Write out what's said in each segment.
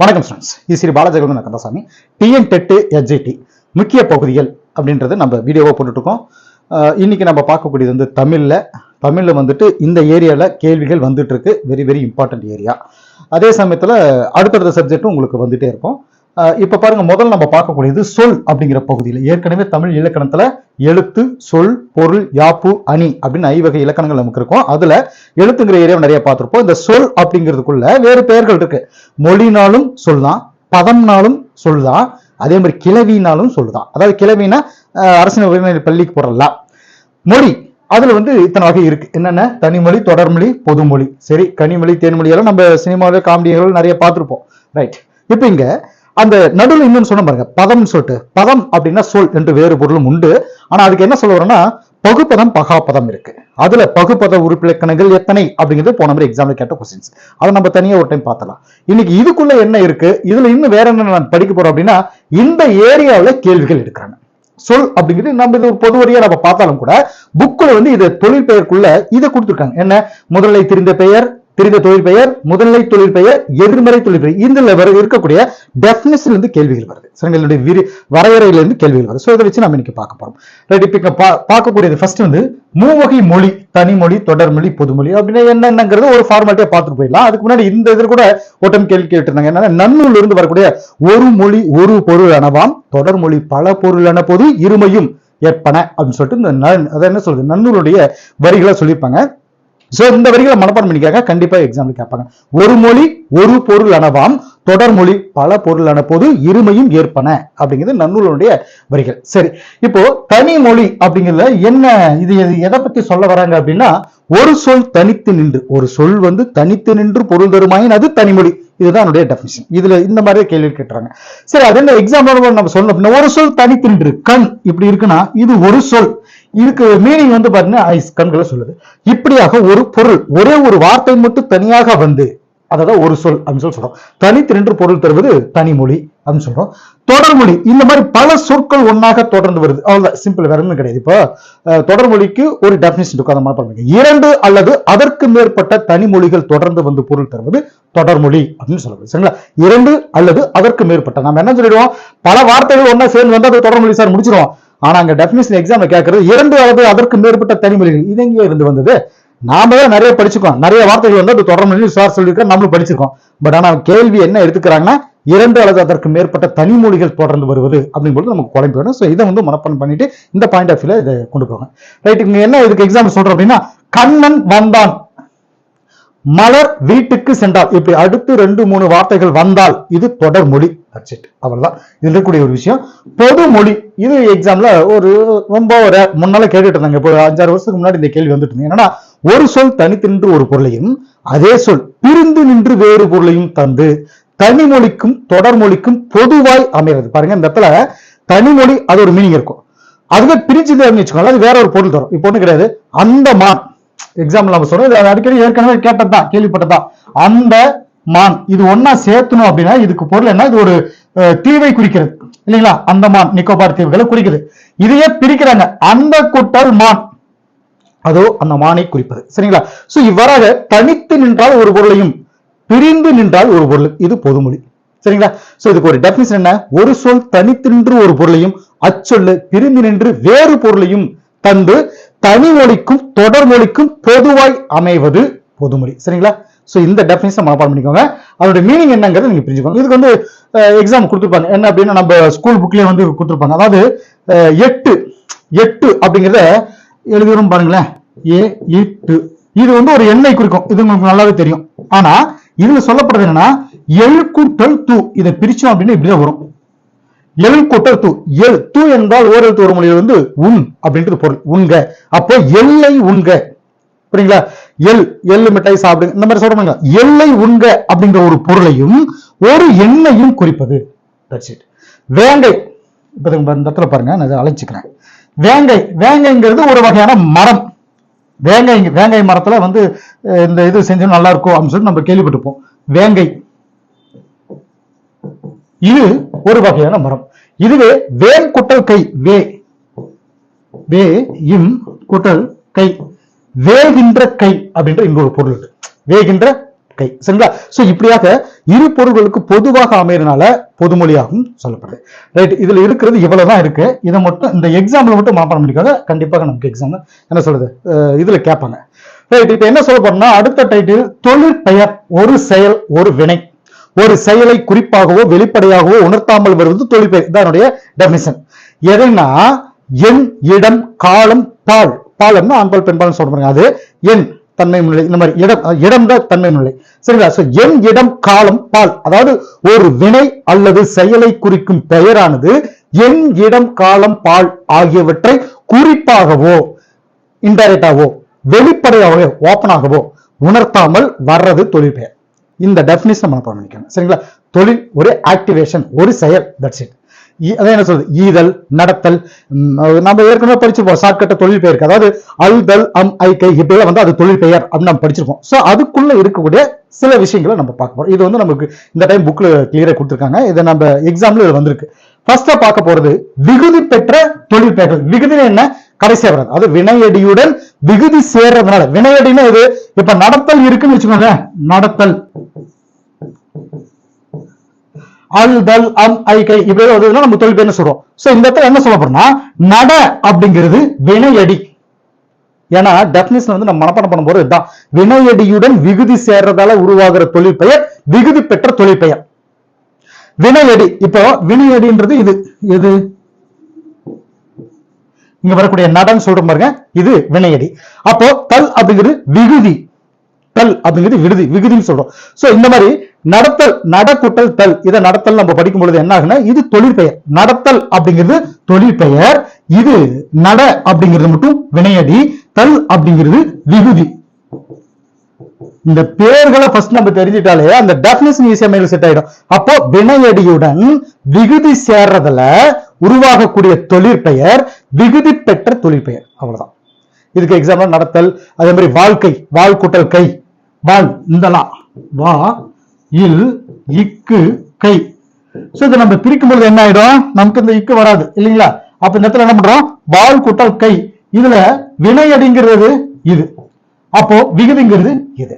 வணக்கம் ஸ்டூடெண்ட்ஸ் இது Sri Balajegan Kandasamy. TN TET SGT முக்கிய பகுதிகள் அப்படின்றது நம்ம வீடியோவாக போட்டுட்ருக்கோம் இன்னைக்கு நம்ம பார்க்கக்கூடியது வந்து தமிழில். தமிழில் வந்துட்டு இந்த ஏரியாவில் கேள்விகள் வந்துட்டு இருக்கு. வெரி வெரி இம்பார்ட்டன்ட் ஏரியா அதே சமயத்தில் அடுத்தடுத்த சப்ஜெக்ட்டும் உங்களுக்கு வந்துட்டே இருக்கும். இப்ப பாருங்க முதல்ல நம்ம பார்க்கக்கூடியது சொல் அப்படிங்கிற பகுதியில். ஏற்கனவே தமிழ் இலக்கணத்துல எழுத்து சொல் பொருள் யாப்பு அணி அப்படின்னு ஐவகை இலக்கணங்கள் நமக்கு இருக்கும். அதுல எழுத்துங்கிற ஏரியாவை நிறைய பார்த்திருப்போம். இந்த சொல் அப்படிங்கிறதுக்குள்ள வேறு பெயர்கள் இருக்கு. மொழினாலும் சொல்லலாம் பதம்னாலும் சொல்லலாம் அதே மாதிரி கிளவினாலும் சொல்லுதான் அதாவது கிளவினா அரசின் அரசின உயர்நிலை பள்ளிக்கு போடலாம் மொழி அதுல வந்து இத்தனை வகை இருக்கு. என்னென்ன? தனிமொழி தொடர்மொழி பொதுமொழி. சரி கனிமொழி தேன்மொழி எல்லாம் நம்ம சினிமாவில் காமெடிகள் நிறைய பார்த்திருப்போம். ரைட் இப்போ இங்க அந்த நடுவில் இன்னொன்று சொன்ன பாருங்க பதம்னு சொல்லிட்டு. பதம் அப்படின்னா சொல் என்று வேறு பொருளும் உண்டு. ஆனா அதுக்கு என்ன சொல்ல வரோம்னா பகுப்பதம் பகாப்பதம் இருக்கு. அதுல பகுப்பத உறுப்பிலக்கணங்கள் எத்தனை அப்படிங்கிறது போன மாதிரி எக்ஸாம்ல கேட்ட கொஸ்டின்ஸ் அதை நம்ம தனியா ஒரு டைம் பார்த்தலாம் இன்னைக்கு இதுக்குள்ள என்ன இருக்கு? இதுல இன்னும் வேற என்ன நான் படிக்க போறோம் அப்படின்னா இந்த ஏரியாவில் கேள்விகள் எடுக்கிறாங்க. சொல் அப்படிங்கிறது நம்ம இது ஒரு பொதுவரியா நம்ம பார்த்தாலும் கூட புக்கில் வந்து இது தொழில் பெயருக்குள்ள இதை கொடுத்துருக்காங்க. என்ன? முதலை தெரிந்த பெயர் தெரிந்த தொழில் பெயர் முதலை தொழில் பெயர் எதிர்மறை தொழில் பெயர். இதுல வர இருக்கக்கூடிய டெஃபினேஷன்ல இருந்து கேள்விகள் வருது. சரிங்களா விரி வரையறையில இருந்து கேள்விகள் வருது. ஸோ இதை வச்சு நம்ம இன்னைக்கு பார்க்க போறோம். ரைட் இப்போ பா- பார்க்கக்கூடியது ஃபர்ஸ்ட் வந்து மூவகை மொழி தனிமொழி தொடர்மொழி பொதுமொழி அப்படின்னா என்னென்னங்கிறது ஒரு ஃபார்மாலிட்டியா பார்த்துட்டு போயிடலாம். அதுக்கு முன்னாடி இந்த இதில் கூட ஓட்டம் கேள்வி கேட்டிருந்தாங்க. என்னன்னா நன்னூல் இருந்து வரக்கூடிய ஒரு மொழி ஒரு பொருள் எனவாம் தொடர்மொழி பல பொருள் என போது இருமையும் ஏற்பன அப்படின்னு சொல்லிட்டு இந்த அதை என்ன சொல்றது? நன்னூலுடைய வரிகளை சொல்லியிருப்பாங்க. சோ இந்த வரிகளை மனப்பாடம் பண்ணிக்காக கண்டிப்பா எக்ஸாம்பிள் கேட்பாங்க. ஒரு மொழி ஒரு பொருள் அனவாம் தொடர்மொழி பல பொருளான போது இருமையும் ஏற்பன அப்படிங்கிறது நன்னூலனுடைய வரிகள். சரி இப்போ தனி மொழி அப்படிங்கிறதுல என்ன இது எதை பத்தி சொல்ல வராங்க அப்படின்னா ஒரு சொல் தனித்து நின்று ஒரு சொல் வந்து தனித்து நின்று பொருள் தருமாயின் அது தனிமொழி இதுதான் என்னுடைய டெஃபினிஷன் இதுல இந்த மாதிரி கேள்வி கேட்டுறாங்க. சரி அது என்ன எக்ஸாம்பிள் நம்ம சொல்லணும் அப்படின்னா ஒரு சொல் தனித்து நின்று கண் இப்படி இருக்குன்னா இது ஒரு சொல். இதுக்கு மீனிங் வந்து பாத்தீங்கன்னா ஐஸ் கண்களை சொல்லுது. இப்படியாக ஒரு பொருள் ஒரே ஒரு வார்த்தை மட்டும் தனியாக வந்து அதான் ஒரு சொல் அப்படின்னு சொல்லி சொல்றோம். தனித்து நின்று பொருள் தருவது தனிமொழி அப்படின்னு சொல்றோம். தொடர்மொழி இந்த மாதிரி பல சொற்கள் ஒன்றாக தொடர்ந்து வருது. அவ்வளவுதான். சிம்பிள் வேற ஒன்றும் கிடையாது. இப்போ தொடர்மொழிக்கு ஒரு டெபினிஷன் இருக்கும் அதை மாதிரி பண்ணுங்க. இரண்டு அல்லது அதற்கு மேற்பட்ட தனிமொழிகள் தொடர்ந்து வந்து பொருள் தருவது தொடர்மொழி அப்படின்னு சொல்லுவது சரிங்களா? இரண்டு அல்லது அதற்கு மேற்பட்ட. நம்ம என்ன சொல்லிடுவோம்? பல வார்த்தைகள் ஒன்றா சேர்ந்து வந்து அது தொடர்மொழி சார் முடிச்சிருவோம். ஆனா அங்க டெபினிஷன் எக்ஸாம்ல கேட்கறது இரண்டு அல்லது அதற்கு மேற்பட்ட தனிமொழிகள் இது எங்கேயே இருந்து வந்தது. நாம தான் நிறைய படிச்சுக்கோம். நிறைய வார்த்தைகள் வந்து அது தொடர்மொழி சார் சொல்லியிருக்கோம் நம்மளும் படிச்சிருக்கோம் பட் ஆனால் கேள்வி என்ன எடுத்துக்கிறாங்கன்னா இரண்டு அல்லது அதற்கு மேற்பட்ட தனிமொழிகள் தொடர்ந்து வருவது அப்படிங்கிறது நமக்கு குழம்பு வேணும். ஸோ இதை வந்து மனப்பணம் பண்ணிட்டு இந்த பாயிண்ட் ஆஃப் வியூல இதை கொண்டு போங்க. ரைட் இங்க என்ன இதுக்கு எக்ஸாம்பிள் சொல்றோம் அப்படின்னா கண்ணன் வந்தான். மலர் வீட்டுக்கு சென்றால் இப்படி அடுத்து ரெண்டு மூணு வார்த்தைகள் வந்தால் இது தொடர்மொழி மொழி. It. அவ்வளவுதான். இது இருக்கக்கூடிய ஒரு விஷயம். பொதுமொழி இது எக்ஸாம்ல ஒரு ரொம்ப ஒரு முன்னால கேட்டுட்டு இருந்தாங்க. இப்போ ஒரு அஞ்சாறு வருஷத்துக்கு முன்னாடி இந்த கேள்வி வந்துட்டு இருந்தீங்க என்னன்னா ஒரு சொல் தனித்து நின்று ஒரு பொருளையும் அதே சொல் பிரிந்து நின்று வேறு பொருளையும் தந்து தனிமொழிக்கும் தொடர்மொழிக்கும் பொதுவாய் அமைகிறது. பாருங்க இந்த இடத்துல தனிமொழி அது ஒரு மீனிங் இருக்கும். அதுவே பிரிச்சு வச்சுக்கோங்களா அது வேற ஒரு பொருள் தரும். இப்போ ஒண்ணு கிடையாது. அந்த மான் எக்ஸாம்பிள் நம்ம சொல்றோம் அடிக்கடி ஏற்கனவே கேட்டதுதான் கேள்விப்பட்டதுதான். அந்த மான் இது ஒன்னா சேர்த்தணும் அப்படின்னா இதுக்கு பொருள் என்ன? இது ஒரு அஹ், தீவை குறிக்கிறது. இல்லைங்களா? அந்த மான் நிக்கோபார் தீவுகளை குறிக்குது. இதையே பிரிக்கிறாங்க. அந்த குட்டல் மான். அதோ அந்த மானை குறிப்பது. சரிங்களா? சோ இவ்வாறாக தனித்து நின்றால் ஒரு பொருளையும் பிரிந்து நின்றால் ஒரு பொருள். இது பொதுமொழி. சரிங்களா? சோ இதுக்கு ஒரு டெபினிஷன் என்ன? ஒரு சொல் தனித்து நின்று ஒரு பொருளையும் அச்சொல்லு பிரிந்து நின்று வேறு பொருளையும் தந்து தனி மொழிக்கும் தொடர் மொழிக்கும் பொதுவாய் அமைவது பொதுமொழி. சரிங்களா? சோ இந்த டெபினிஷன் மனப்பாடம் பண்ணிக்கோங்க. அதோட மீனிங் என்னங்கிறத நீங்க புரிஞ்சுக்கோங்க. இதுக்கு வந்து எக்ஸாம் கொடுத்துருப்பாங்க. என்ன அப்படின்னா நம்ம ஸ்கூல் புக்லயே வந்து கொடுத்துருப்பாங்க. அதாவது எட்டு எட்டு அப்படிங்கிறத எழுதுறோம் பாருங்களேன். ஏ இது வந்து ஒரு எண்ணெய் குறிக்கும். இது உங்களுக்கு நல்லாவே தெரியும். ஆனா இதுல சொல்லப்படுறது என்னன்னா எல் கூட்டல் தூ. இதை பிரிச்சோம் அப்படின்னு இப்படிதான் வரும். எல் கூட்டல் தூ. எல் தூ என்றால் ஓரெழுத்து ஒரு மொழியில் வந்து உன் அப்படின்றது பொருள். உண்க. அப்போ எல்லை உண்க. புரியுங்களா? எல் எள்ளு மிட்டாய் சாப்பிடுங்க இந்த மாதிரி சொல்றாங்க எல்லை உண்க அப்படிங்கிற ஒரு பொருளையும் ஒரு எண்ணையும் குறிப்பது. வேங்கை. இந்த இந்த இடத்துல பாருங்க நான் இதை அழைச்சிக்கிறேன். வேங்கை வேங்கைங்கிறது ஒரு வகையான மரம். வேங்கை வேங்கை மரத்துல வந்து இந்த இது செஞ்சா நல்லா இருக்கும் அப்படின்னு சொல்லி நம்ம கேள்விப்பட்டிருப்போம். வேங்கை. இது ஒரு வகையான மரம். இதுவே வேன் குட்டல் கை வே. வே இம் குட்டல் கை. வேகின்ற கை அப்படின்ற இன்னொரு பொருள் வேகின்ற கை. சரிங்களா? சோ இப்படியாக இரு பொருள்களுக்கு பொதுவாக அமையறனால பொதுமொழியாகவும் சொல்லப்படுது. ரைட் இதுல இருக்கிறது இவ்வளவுதான் இருக்கு. இதை மட்டும் இந்த எக்ஸாம்ல மட்டும் மனப்பாடம் பண்ணிக்காத கண்டிப்பாக நமக்கு எக்ஸாம் என்ன சொல்றது? இதுல கேட்பாங்க. ரைட் இப்ப என்ன சொல்ல போறோம்னா அடுத்த டைட்டில் தொழிற்பெயர் ஒரு செயல் ஒரு வினை. ஒரு செயலை குறிப்பாகவோ வெளிப்படையாகவோ உணர்த்தாமல் வருவது தொழிற்பெயர். இதனுடைய டெபினிஷன் எதைன்னா எண் இடம் காலம் பால். பாலம்னா ஆண்பால் பெண்பால் சொல்றாங்க அது எண் தன்மை முன்னிலை இந்த மாதிரி இடம் இடம் தான் தன்மை முன்னிலை சரிங்களா? சோ என் இடம் காலம் பால். அதாவது ஒரு வினை அல்லது செயலை குறிக்கும் பெயரானது என் இடம் காலம் பால் ஆகியவற்றை குறிப்பாகவோ இன்டைரக்டாவோ வெளிப்படையாகவோ ஓப்பனாகவோ உணர்த்தாமல் வர்றது தொழில் பெயர் இந்த டெபினிஷன் நம்ம பண்ணிக்கணும் சரிங்களா? தொழில் ஒரு ஆக்டிவேஷன் ஒரு செயல். தட்ஸ் இட் அதான் என்ன சொல்றது? ஈதல் நடத்தல் நம்ம ஏற்கனவே படிச்சிருப்போம். ஷார்ட்கட்ட தொழில் பெயருக்கு. அதாவது அல்தல் அம் ஐ கை இப்படியே வந்து அது தொழில் பெயர் அப்படின்னு நம்ம படிச்சிருப்போம். ஸோ அதுக்குள்ள இருக்கக்கூடிய சில விஷயங்களை நம்ம பார்க்க போறோம். இது வந்து நமக்கு இந்த டைம் புக்ல கிளியரா கொடுத்துருக்காங்க. இதை நம்ம எக்ஸாம்ல இது வந்திருக்கு. ஃபர்ஸ்டா பார்க்க போறது விகுதி பெற்ற தொழில் பெயர்கள். விகுதி என்ன? கடைசி வராது அது வினையடியுடன் விகுதி சேர்றதுனால. வினையடினா இது இப்ப நடத்தல் இருக்குன்னு வச்சுக்கோங்க நடத்தல். அல் தல் அம் ஐ கை. இப்படி வருதுன்னா நம்ம தொழில் பேர்னு சொல்றோம். சோ இந்த இடத்துல என்ன சொல்ல போறோம்னா நட அப்படிங்கிறது வினையடி. ஏன்னா டெபினிஷன் வந்து நம்ம மனப்பாடம் பண்ணும்போது இதுதான். வினையடியுடன் விகுதி சேர்றதால உருவாகிற தொழில் பெயர் விகுதி பெற்ற தொழில் பெயர். வினையடி. இப்போ வினையடின்றது இது. இது இங்க வரக்கூடிய நடன்னு சொல்ற பாருங்க. இது வினையடி. அப்போ தல் அப்படிங்கிறது விகுதி. தல் அப்படிங்கிறது விடுதி. விகுதின்னு சொல்றோம். சோ இந்த மாதிரி நடத்தல் நடக்குட்டல் தல். இதை நடத்தல் நம்ம படிக்கும் பொழுது என்ன ஆகுனா இது தொழிற்பெயர் நடத்தல் அப்படிங்கிறது தொழிற்பெயர் இது நட அப்படிங்கிறது மட்டும் வினையடி. தல் அப்படிங்கிறது விகுதி. இந்த பேர்களை ஃபர்ஸ்ட் நம்ம தெரிஞ்சிட்டாலே அந்த டெபினிஷன் ஈஸியா மேல செட் ஆயிடும். அப்போ வினையடியுடன் விகுதி சேர்றதுல உருவாகக்கூடிய தொழிற்பெயர் விகுதி பெற்ற தொழிற்பெயர் அவ்வளவுதான். இதுக்கு எக்ஸாம்பிள் நடத்தல் அதே மாதிரி வாழ்க்கை வாழ் கூட்டல் கை. வாழ் இந்தலாம் வா இல் இக்கு கை. சோ இதை நம்ம பிரிக்கும் பொழுது என்ன ஆயிடும்? நமக்கு இந்த இக்கு வராது இல்லைங்களா? அப்ப இந்த இடத்துல என்ன பண்றோம்? வாழ் குட்டால் கை. இதுல வினையடிங்கிறது இது. அப்போ விகுதிங்கிறது இது.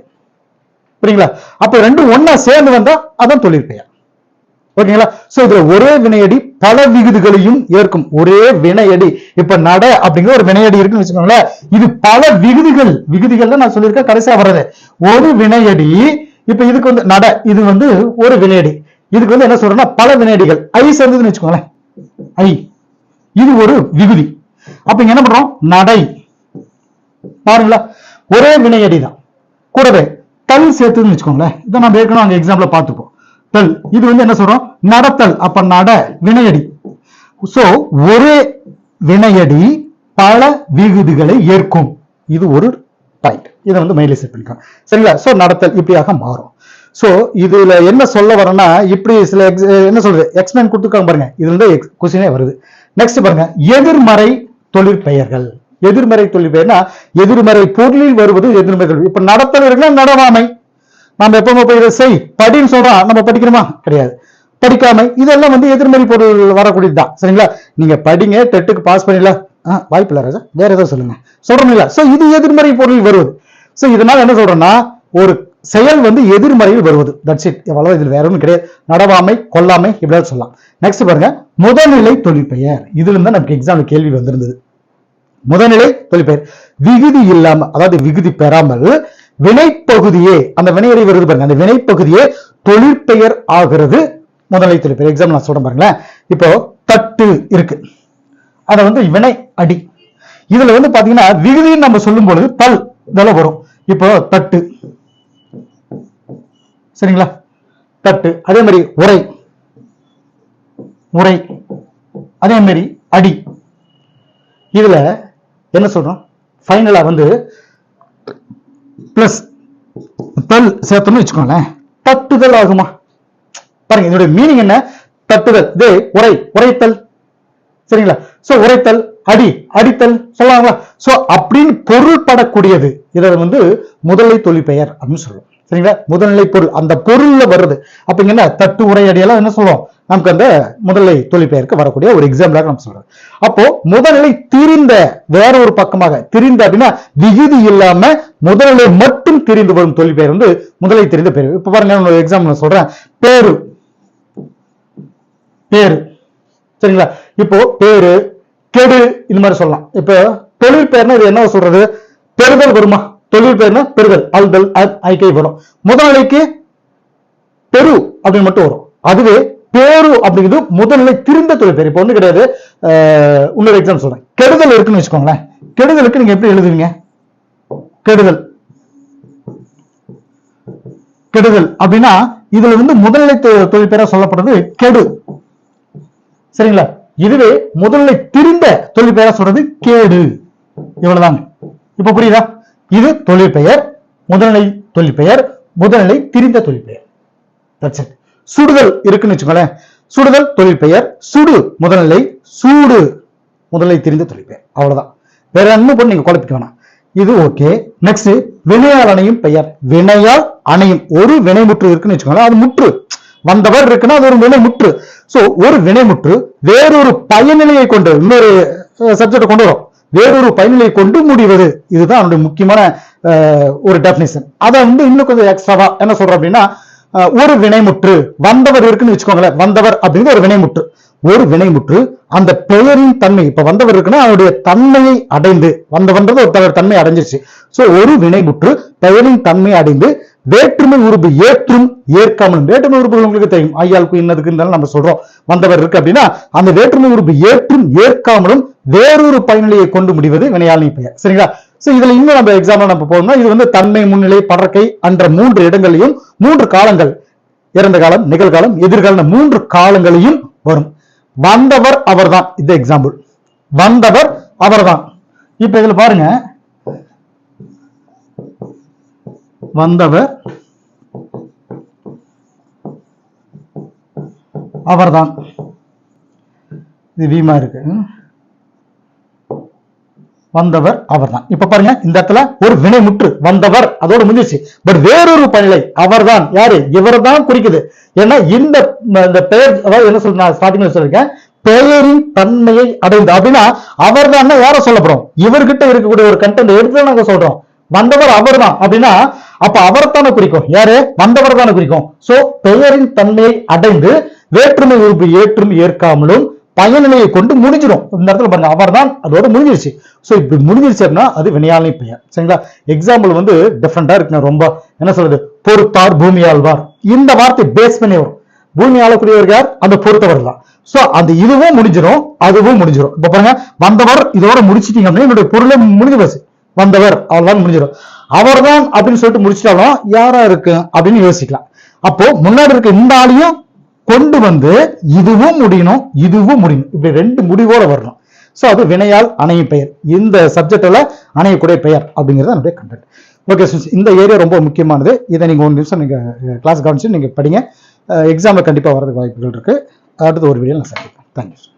புரியுங்களா? அப்ப ரெண்டும் ஒண்ணா சேர்ந்து வந்தா அதான் தொழிற்பெயர். ஓகேங்களா? சோ இதுல ஒரே வினையடி பல விகுதிகளையும் ஏற்கும். ஒரே வினையடி. இப்ப நட அப்படிங்கிற ஒரு வினையடி இருக்குன்னு வச்சுக்கோங்களேன். இது பல விகுதிகள். விகுதிகள்ல நான் சொல்லியிருக்கேன் கடைசியா வர்றது. ஒரு வினையடி இப்ப இதுக்கு வந்து நட இது வந்து ஒரு வினையடி இதுக்கு வந்து என்ன சொல்றேன்னா பல வினையடிகள் ஐ சேர்ந்ததுன்னு வச்சுக்கோங்களேன். ஐ. இது ஒரு விகுதி. அப்ப இங்க என்ன பண்றோம்? நடை. பாருங்களா ஒரே வினையடி தான் கூடவே தல் சேர்த்துன்னு வச்சுக்கோங்களேன். இதை நம்ம ஏற்கனவே அங்க எக்ஸாம்பிள பார்த்துப்போம் தல். இது வந்து என்ன சொல்றோம்? நடத்தல். அப்ப நட வினையடி. சோ ஒரே வினையடி பல விகுதிகளை ஏற்கும். இது ஒரு பாயிண்ட் இதை வந்து மைலேஜ் செட் பண்ணிக்கலாம் சரிங்களா? ஸோ நடத்தல் இப்படியாக மாறும். ஸோ இதுல என்ன சொல்ல வரேன்னா இப்படி சில எக்ஸ் என்ன சொல்றது? எக்ஸ்பிளைன் கொடுத்துருக்காங்க பாருங்க. இதுல இருந்து கொஸ்டினே வருது. நெக்ஸ்ட் பாருங்க. எதிர்மறை தொழிற்பெயர்கள். எதிர்மறை தொழிற்பெயர்னா எதிர்மறை பொருளில் வருவது எதிர்மறை தொழில். இப்ப நடத்தல் இருக்குன்னா நடவாமை. நம்ம எப்பவுமே போய் இதை செய் படின்னு சொல்றோம் நம்ம படிக்கிறோமா கிடையாது. படிக்காமை. இதெல்லாம் வந்து எதிர்மறை பொருள் வரக்கூடியது தான் சரிங்களா? நீங்க படிங்க டெட்டுக்கு பாஸ் பண்ணிடலாம். ஆ, வாய்ப்பு இல்லை ராஜா. வேற ஏதாவது சொல்லுங்க. சொல்றோம்ல. சோ இது எதிர்மறை பொருள் வருவது. சோ இதனால என்ன சொல்றோம்னா ஒரு செயல் வந்து எதிர்மறையில் வருவது. தட்ஸ் இட் எவ்வளவு இதுல வேற ஒன்றும் கிடையாது. நடவாமை கொல்லாமை இப்படியாவது சொல்லலாம். நெக்ஸ்ட் பாருங்க. முதல்நிலை தொழிற்பெயர். இதுல இருந்தா நமக்கு எக்ஸாம்ல கேள்வி வந்திருந்தது. முதல்நிலை தொழிற்பெயர். விகுதி இல்லாம அதாவது விகுதி பெறாமல் வினைப்பகுதியே அந்த வினையறை வருது பாருங்க. அந்த வினைப்பகுதியே தொழிற்பெயர் ஆகிறது முதல்நிலை தொழிற்பெயர். எக்ஸாம் நான் சொல்றேன் பாருங்களேன். இப்போ தட்டு இருக்கு. அதை வந்து வினை அடி. இதுல வந்து பாத்தீங்கன்னா விகுதின்னு நம்ம சொல்லும் பொழுது பல் இதெல்லாம் வரும். இப்போ தட்டு. சரிங்களா? தட்டு. அதே மாதிரி உரை. உரை. அதே மாதிரி அடி. இதுல என்ன சொல்றோம்? ஃபைனலா வந்து பிளஸ் பல் சேர்த்தோம்னு வச்சுக்கோங்களேன். தட்டுதல் ஆகுமா? பாருங்க இதோட மீனிங் என்ன? தட்டுதல். இதே உரை. உரைத்தல். சரிங்களா? சோ உரைத்தல் அடி அடித்தல் சொல்லுவாங்களா சோ அப்படின்னு பொருள்படக்கூடியது. இதை வந்து முதலை தொழிற்பெயர் அப்படின்னு சொல்லுவோம் சரிங்களா? முதல்நிலை பொருள். அந்த பொருள்ல வருது அப்படிங்க என்ன? தட்டு உரையடியெல்லாம் என்ன சொல்லுவோம் நமக்கு அந்த முதல்நிலை தொழிற்பெயருக்கு வரக்கூடிய ஒரு எக்ஸாம்பிளாக நம்ம சொல்றோம். அப்போ முதல்நிலை திரிந்த வேற ஒரு பக்கமாக திரிந்த அப்படின்னா விகுதி இல்லாம முதல்நிலை மட்டும் திரிந்து வரும் தொழிற்பெயர் வந்து முதலை தெரிந்த பெயர். இப்ப பாருங்க ஒரு எக்ஸாம்பிள் சொல்றேன். பேரு. பேரு. சரிங்களா? இப்போ பேரு கெடு இந்த மாதிரி சொல்லலாம். இப்போ தொழில் பெயர்னா இது என்ன சொல்றது? பெறுதல் வருமா? தொழில் பெயர்னா பெறுதல். அல்தல் ஐக்கை வரும். முதல்நிலைக்கு பெரு அப்படின்னு மட்டும் வரும். அதுவே பேரு அப்படிங்கிறது முதல்நிலை திருந்த தொழில் பேர் இப்போ ஒண்ணு கிடையாது. இன்னொரு எக்ஸாம் சொல்றேன். கெடுதல் இருக்குன்னு வச்சுக்கோங்களேன். கெடுதலுக்கு நீங்க எப்படி எழுதுவீங்க? கெடுதல். கெடுதல். அப்படின்னா இதுல வந்து முதல்நிலை தொழில் பேரா சொல்லப்படுறது கெடு. சரிங்களா? இதுவே முதல்ல திரிந்த தொழில் பெயரா சொல்றது கேடு. இவ்வளவுதாங்க. இப்ப புரியுதா? இது தொழில் பெயர் முதல்நிலை தொழில் பெயர் முதல்நிலை திரிந்த தொழில் பெயர். சுடுதல் இருக்குன்னு வச்சுக்கோங்களேன். சுடுதல் தொழில் பெயர் சுடு முதல்நிலை சூடு. முதல்நிலை திரிந்த தொழில் பெயர். அவ்வளவுதான். வேற என்ன பண்ணி நீங்க குழப்பிக்க வேணாம். இது ஓகே நெக்ஸ்ட் வினையால் அணையும் பெயர். வினையால் அணையும். ஒரு வினை முற்று இருக்குன்னு வச்சுக்கோங்களேன். அது முற்று. வந்தவர் இருக்குன்னா அது ஒரு வினை முற்று சோ ஒரு வினைமுற்று வேறொரு பயனிலையை கொண்டு இன்னொரு சப்ஜெக்டை கொண்டு வரும். வேறொரு பயனிலையை கொண்டு முடிவது இதுதான் அவனுடைய முக்கியமான ஒரு டெபினிஷன் அதை வந்து இன்னும் கொஞ்சம் எக்ஸ்ட்ராவா என்ன சொல்றோம் அப்படின்னா ஒரு வினைமுற்று வந்தவர் இருக்குன்னு வச்சுக்கோங்களேன் வந்தவர் அப்படிங்கிறது ஒரு வினைமுற்று. ஒரு வினைமுற்று அந்த பெயரின் தன்மை இப்ப வந்தவர் இருக்குன்னா அவருடைய தன்மையை அடைந்து வந்தவன்றது ஒரு தவறு தன்மை அடைஞ்சிருச்சு. சோ ஒரு வினைமுற்று பெயரின் தன்மை அடைந்து வேற்றுமை உறுப்பு ஏற்றும் ஏற்காமலும் வேற்றுமை உறுப்புகள் உங்களுக்கு தெரியும். ஐயாளுக்கு இன்னதுக்கு இருந்தாலும் நம்ம சொல்றோம். வந்தவர் இருக்கு அப்படின்னா அந்த வேற்றுமை உறுப்பு ஏற்றும் ஏற்காமலும் வேறொரு பயனிலையை கொண்டு முடிவது வினையாளி பெயர். சரிங்களா? சோ இதுல இன்னும் நம்ம எக்ஸாம்பிள் நம்ம போகணும்னா இது வந்து தன்மை முன்னிலை படற்கை என்ற மூன்று இடங்களையும் மூன்று காலங்கள் இறந்த காலம் நிகழ்காலம் எதிர்காலம் மூன்று காலங்களையும் வரும். வந்தவர் அவர்தான். இந்த எக்ஸாம்பிள் வந்தவர் அவர்தான். இப்ப இதுல பாருங்க. வந்தவர் அவர்தான். இது வீமா இருக்கு. வந்தவர் அவர்தான். இப்ப பாருங்க இந்த இடத்துல ஒரு வினைமுற்று வந்தவர் அதோட முடிஞ்சிச்சு பட் வேறொரு பணிலை அவர்தான். யாரு? இவர்தான் குறிக்குது. ஏன்னா இந்த இந்த பெயர் அதாவது என்ன சொல்ல நான் ஸ்டார்டிங்ல சொல்லிருக்கேன் பெயரின் தன்மையை அடைந்து அப்படின்னா அவர் தான் யார சொல்லப்படும்? இவர்கிட்ட இருக்கக்கூடிய ஒரு கண்டென்ட் எடுத்து நாங்க சொல்றோம். வந்தவர் அவர் தான் அப்படின்னா அப்ப அவர்தானே குறிக்கும். யாரு? வந்தவர் தானே குறிக்கும். சோ பெயரின் தன்மையை அடைந்து வேற்றுமை உறுப்பு ஏற்றும் ஏற்காமலும் பயனிலையை கொண்டு முடிஞ்சிடும் இந்த இடத்துல பாருங்க அவர்தான் அதோட முடிஞ்சிருச்சு. சோ இப்படி முடிஞ்சிருச்சு அப்படின்னா அது வினையாளி பெயர். சரிங்களா? எக்ஸாம்பிள் வந்து டிஃப்ரெண்டா இருக்குங்க ரொம்ப என்ன சொல்றது? பொறுத்தார் பூமியால் வார் இந்த வார்த்தை பேஸ் பண்ணி வரும். பூமி ஆளக்கூடியவர் யார்? அந்த பொறுத்தவர் தான் சோ அந்த இதுவும் முடிஞ்சிடும் அதுவும் முடிஞ்சிடும் இப்ப பாருங்க வந்தவர் இதோட முடிச்சிட்டீங்க அப்படின்னா என்னுடைய பொருளை முடிஞ்சு போச்சு. வந்தவர் அவ்வளவுதான் முடிஞ்சிடும் அவர்தான் அப்படின்னு சொல்லிட்டு முடிச்சிட்டாலும் யாரா இருக்கு அப்படின்னு யோசிக்கலாம். அப்போ முன்னாடி இருக்க இந்த ஆளையும் கொண்டு வந்து இதுவும் முடியணும் இதுவும் முடியணும். இப்படி ரெண்டு முடிவோட வரணும். சோ அது வினையால் அணையும் பெயர். இந்த சப்ஜெக்டில் அணையக்கூடிய பெயர் அப்படிங்கிறது என்னுடைய கண்டென்ட் ஓகே இந்த ஏரியா ரொம்ப முக்கியமானது. இதை நீங்க ஒரு நிமிஷம் நீங்க கிளாஸ் கவனிச்சு நீங்க படிங்க. எக்ஸாம்ல கண்டிப்பா வரதுக்கு வாய்ப்புகள் இருக்கு. அடுத்த ஒரு வீடியோ நான் சந்திப்பேன் தேங்க்யூ